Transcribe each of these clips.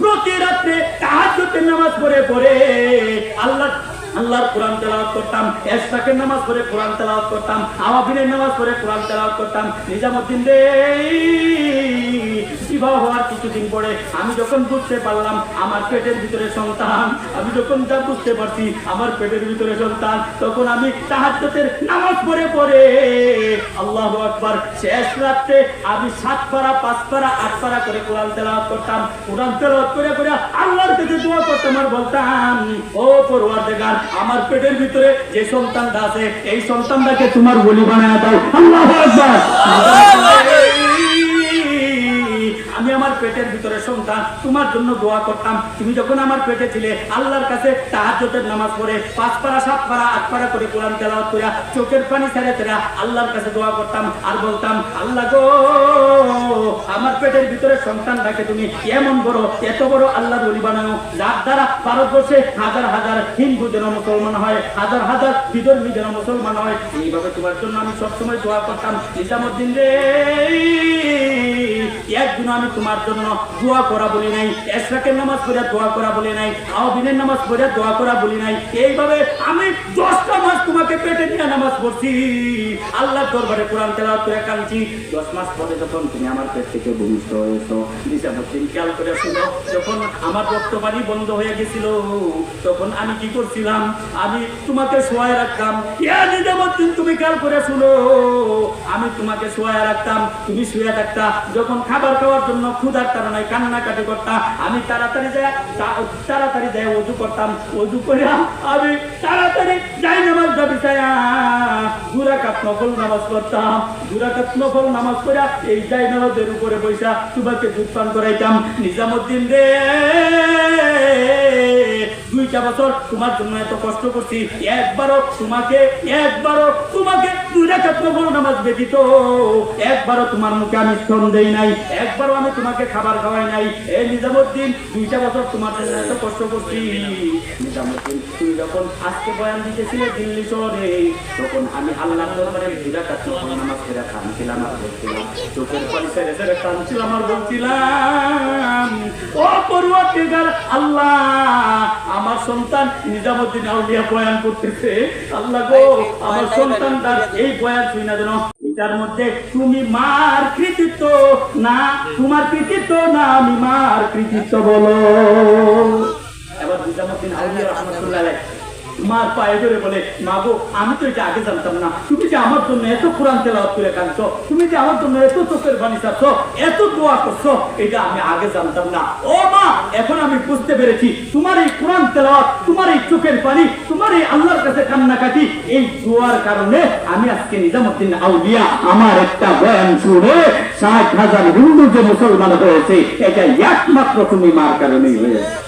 প্রতি রাত্রে তাহাজ্জুদের নামাজ পড়ে পড়ে। আল্লাহ আল্লাহর কোরআন তেলাওয়াত করতাম এশরাকের নামাজ পড়ে কোরআন তেলাওয়াত করতাম আওয়াবিনের নামাজ পড়ে কোরআন তেলাওয়াত করতাম, নিজামুদ্দিন রে বিবাহ হওয়ার কিছুদিন পরে আমি যখন বুঝতে পারলাম আমার পেটের ভিতরে সন্তান, আমি যখন যা বুঝতে পারছি আমার পেটের ভিতরে সন্তান, তখন আমি তাহাজ্জুদের নামাজ পড়ে পড়ে আল্লাহ আকবার, শেষ রাত্রে আমি সাত পারা, পাঁচ পারা, আট পারা করে কোরআন তেলাওয়াত করতাম, কোরআন তেলাওয়াত করে করে আল্লাহর কাছে দোয়া করতাম আর বলতাম, ও পরওয়ারদিগার আমার পেটের ভিতরে যে সন্তানটা আছে, এই সন্তানটাকে তোমার বলি বানায় দাও। আল্লাহু আমি আমার পেটের ভিতরে সন্তান, তোমার জন্য দোয়া করতাম। তুমি যখন আমার পেটে ছিলে, আল্লাহর কাছে তাহাজ্জুদের নামাজ পড়ে পাঁচ পারা সাত পারা আট পারা করে কোরআন তেলাওয়াত করে চোখের পানি ছেড়ে আল্লাহর কাছে দোয়া করতাম আর বলতাম, আল্লাহ গো পেটের ভিতরে সন্তান থাকে তুমি। এমন বড়, এত বড় আল্লাহ বলি বানানো। যার দ্বারা ভারতবর্ষে হাজার হাজার হিন্দু যেন মুসলমান হয়, হাজার হাজার বিধর্মী যেন মুসলমান হয়, এইভাবে তোমার জন্য আমি সবসময় দোয়া করতাম। নিজামুদ্দিন রে! একদিন আমি তোমার জন্য দোয়া করা বলি নাই। এশরাকের নামাজ পড়ে দোয়া করা বলি নাই। আওবিনের নামাজ পড়ে দোয়া করা বলি নাই। এইভাবে আমি দশটা মাস তোমাকে পেটে নিয়ে নামাজ পড়ছি। আল্লাহ দরবারে কোরআন তেলাওয়াত করে কাঁদছি। দশ মাস পরে যখন তুমি আমার পেট থেকে ভূমিষ্ঠ হয়েছো নিজামুদ্দিন খেয়াল করে শুনো, যখন আমার রক্তবাড়ি বন্ধ হয়ে গেছিল, তখন আমি কি করছিলাম? আমি তোমাকে শোয়ায় রাখতাম। ইয়া নিজামুদ্দিন তুমি খেয়াল করে শুনো, আমি তোমাকে শোয়ায় রাখতাম। তুমি শুয়ে থাকতা, যখন খাবার খাওয়ার জন্য ক্ষুধার কারণে কান্নাকাটি করতাম। আমি তাড়াতাড়ি যাই তাড়াতাড়ি যাই, অজু করতাম। অজু করে আমি তাড়াতাড়ি যাই তোমার একবারও তোমার মুখে আমি স্তন দেই নাই, একবারও আমি তোমাকে খাবার খাওয়াই নাই। এ নিজামুদ্দিন, দুইটা বছর তোমার জন্য এত কষ্ট করছি। নিজামুদ্দিন, তুমি যখন আজকে বয়ান দিতেছিলে দিল্লি শহরে তখন আমি আল্লাহ দরবারে দুই রাকাত নফল নামাজ করে কাঁদছিলাম আর বলছিলাম চোখের পানি ছেড়ে ছেড়ে কাঁদছিলাম আর বলছিলাম ও পরওয়ারদিগার আল্লাহ আমার সন্তান নিজামুদ্দিন আউলিয়া বয়ান করতেছে। আল্লাহ গো আমার সন্তানটার এই বয়ান শুই না যেন। এটার মধ্যে তুমি মার কৃতিত্ব না তোমার কৃতিত্ব না আমি মার কৃতিত্ব বলো। এবার নিজামুদ্দিন আউলিয়া রহমতুল্লাহ মার পায়ে ধরে বলে, মা গো, আমি তো এটা আগে জানতাম না। তুমি যে আমার জন্য এত কোরআন তেলাওয়াত করে কাঁদছো, তুমি যে আমার জন্য এত চোখের বাণী চাচ্ছ এত দোয়া করছ, এটা আমি আগে জানতাম না। ও মা, এখন আমি বুঝতে পেরেছি, তোমার এই কোরআন তেলাওয়াত, তোমার এই চোখের পানি, তোমার এই আল্লাহর কাছে কান্নাকাটি, এই দোয়ার কারণে আমি আজকে নিজামুদ্দিন আউলিয়া, আমার একটা বয়ান শুনে ষাট হাজার হিন্দু যে মুসলমান হয়েছে, এটা একমাত্র তুমি মার কারণেই হয়েছে।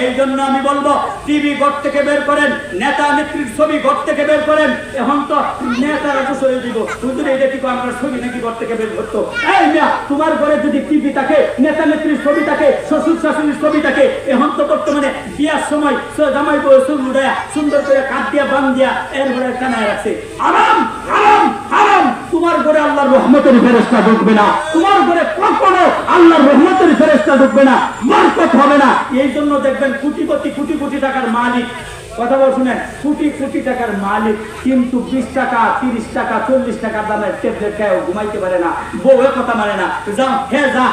এই জন্য আমি বলব টিভি ঘর থেকে বের করেন, নেতা নেত্রীর ছবি ঘর থেকে বের করেন, এখন তো নেতারা তো সরে দিব। হুজুর এটা কি আপনার ছবি নাকি ঘর থেকে বের করতো? এই মিয়া, তোমার ঘরে যদি টিভি থাকে, নেতা নেত্রীর ছবি থাকে, শ্বশুর শাশুড়ির ছবি থাকে, এখন তো বর্তমানে বিয়ার সময় জামাই চুল উড়ায়া সুন্দর করে কাঠ দিয়া, বান দিয়া, এর ঘরে কানায় রাখছে। আরাম আরাম। তোমার ঘরে আল্লাহর রহমতের ফেরেস্তা ঢুকবে না। তোমার ঘরে কখনো আল্লাহর রহমতের ফেরেস্তা ঢুকবে না। বরকত হবে না। এই জন্য দেখবেন কোটি কোটি কোটি কোটি টাকার মালিক কথা বল শুনেন কোটি কোটি টাকার মালিক, কিন্তু বিশ টাকা, তিরিশ টাকা, চল্লিশ টাকার দামের টেবলেট খেয়েও ঘুমাইতে পারে না বউ কথা মানে না। যাও হে যা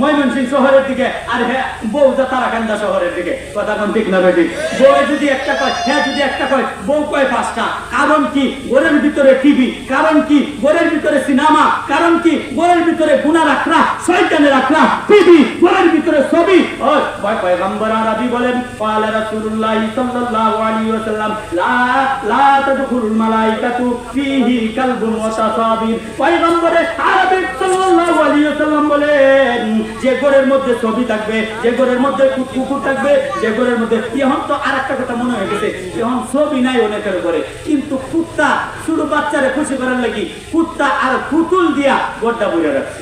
ময়মনসিং শহরের দিকে, আর হে, বউ যা তারাকান্দা শহরের দিকে। কথা কোন ঠিক না বেটি? বউ যদি একটা কয়, হে যদি একটা কয়, বউ কয় পাঁচটা। কারণ কি? গোরের ভিতরে টিভি কারণ কি? গোরের ভিতরে সিনেমা কারণ কি? গোরের ভিতরে গুণা রাখরা, শয়তানে রাখরা টিভি গোরের ভিতরে ছবি। ওই পয়গম্বর আরবি বলেন পালা রাসূলুল্লাহ সাল্লাল্লাহু عليه وسلم لا لا تدخل الملائكة فيه كلب وتصابير পয়গম্বর আরবি সাল্লাল্লাহু আলাইহি ওয়াসাল্লাম বলেন যে ঘরের মধ্যে ছবি থাকবে যে ঘরের মধ্যে কু- কুকুর থাকবে যে ঘরের মধ্যে এখন তো আরেকটা কথা মনে হয়ে গেছে এখন ছবি নাই অনেকের ঘরে কিন্তু কুত্তা ছোট বাচ্চারে খুশি করার লাগি কুত্তা আর পুতুল দিয়া গোড্ডা বইয়া রাখছে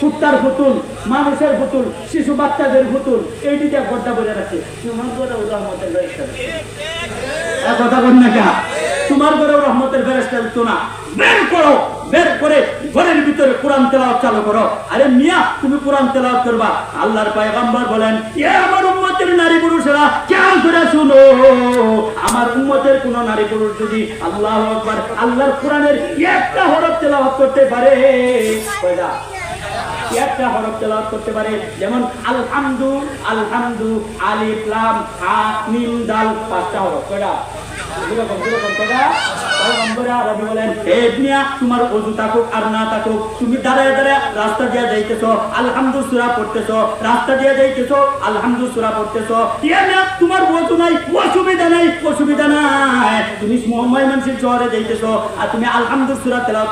কুত্তার পুতুল মানুষের পুতুল শিশু বাচ্চাদের পুতুল এই দিকে গড্ডা বলে এক কথা বল না তোমার ঘরে রহমতের ফেরেস্তা উঠতো না বের করো বের করে ঘরের ভিতরে কোরআন তেলাওয়াত চালু করো। আরে মিয়া তুমি কোরআন তেলাওয়াত করবা। আল্লাহর পয়গম্বর বলেন এ আমার উম্মতের নারী পুরুষেরা করে শুনো আমার উম্মতের কোন নারী পুরুষ যদি আল্লাহ আকবার আল্লাহর কোরআনের একটা হরফ তেলাওয়াত করতে পারে? একটা হরফ তেলাওয়াত করতে পারে, যেমন আলহামদু আলহামদু, আলিফ, লাম আ মিম, দাল, পাঁচটা হরফ, কয়টা? যেরকম যেরকম কয়টা? অজু অজু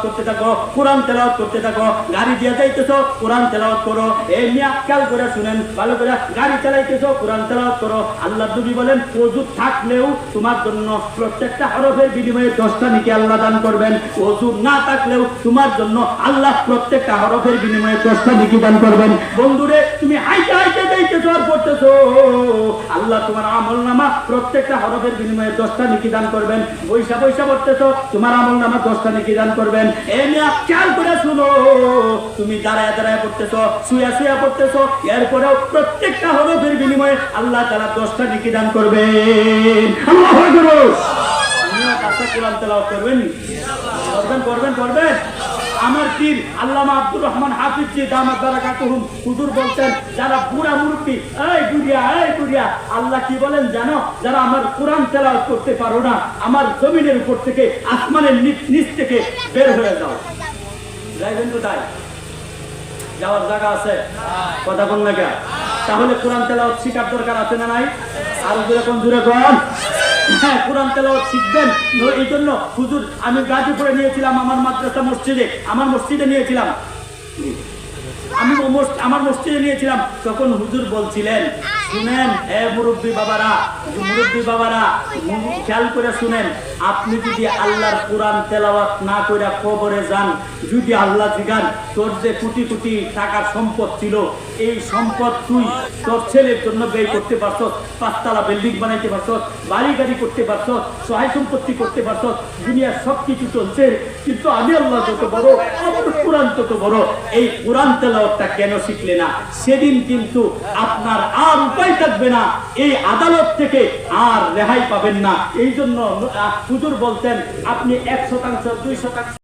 করতে থাকো, কোরআন তেলাওয়াত করতে থাকো, গাড়ি দিয়ে যাইতেছ, কোরআন তেলাওয়াত করো। এই মিয়া, খেয়াল করে শুনেন, ভালো করে গাড়ি চালাইতেছ, কোরআন তেলাওয়াত করো। আল্লাহ নবী বলেন ওযু থাকলেও তোমার জন্য প্রত্যেকটা হরফের বিনিময়ে দশটা নাকি আল্লাহ দান করবেন। ওযু না থাকলেও তোমার জন্য আল্লাহ প্রত্যেকটা হরফের বিনিময়ে দশটা নাকি দান করবেন। বন্ধুরে, তুমি হাইতে হাইতে যাইতেছো আর পড়তেছো। আল্লাহ তোমার আমল নামা প্রত্যেকটা হরফের বিনিময়ে দশটা নাকি দান করবেন। পয়সা পয়সা পড়তেছো, তোমার আমল নামা দশটা নাকি দান করবেন। এ খেয়াল করে শুনো, তুমি দাঁড়ায় দাঁড়ায় পড়তেছো, শুয়া শুয়া পড়তেছো। এরপরেও প্রত্যেকটা হরফের বিনিময়ে আল্লাহ তারা দশটা নাকি দান করবেন। আল্লাহ আমার পীর আল্লামা আব্দুর রহমান হাফিজ জি দামাত হুজুর বলতেন যারা বুড়া এই বুড়িয়া এই বুড়িয়া আল্লাহ কি বলেন জানো? যারা আমার কোরআন তেলাওয়াত করতে পারো না, আমার জমিনের উপর থেকে, আসমানের নিচ থেকে বের হয়ে যাও। যাইবেন কোথায়? যাওয়ার জায়গা আছে? কথা বল না তাহলে কোরআন তেলাওয়াত শিকার দরকার আছে না নাই? আর জোরে কোন জোরে কোন হ্যাঁ কোরআন তেলাওয়াত শিখবেন। এই জন্য হুজুর, আমি গাজীপুরে নিয়েছিলাম আমার মাদ্রাসা মসজিদে, আমার মসজিদে নিয়েছিলাম। আমি আমার মসজিদে নিয়েছিলাম। তখন হুজুর বলছিলেন শুনেন হে মুরব্বী বাবারা মুরব্বী বাবারা খেয়াল করে শুনেন, আপনি যদি আল্লাহর কোরআন তেলাওয়াত না করে কবরে যান, যদি আল্লাহ জিগান, তোর যে কোটি কোটি টাকার সম্পদ ছিল, এই সম্পদ তুই তোর ছেলের জন্য ব্যয় করতে পারছ পাঁচতলা বিল্ডিং বানাইতে পারছ বাড়ি গাড়ি করতে পারছ সহায় সম্পত্তি করতে পারছ দুনিয়ার সব কিছু চলছে, কিন্তু আমি আল্লাহ যত বড়, আমার কোরআন তত বড়। এই কোরআন তেলাওয়াতটা কেন শিখলে না? সেদিন কিন্তু আপনার আর উপায় থাকবে না। এই আদালত থেকে আর রেহাই পাবেন না। এই জন্য বলতেন আপনি এক শতাংশ, দুই শতাংশ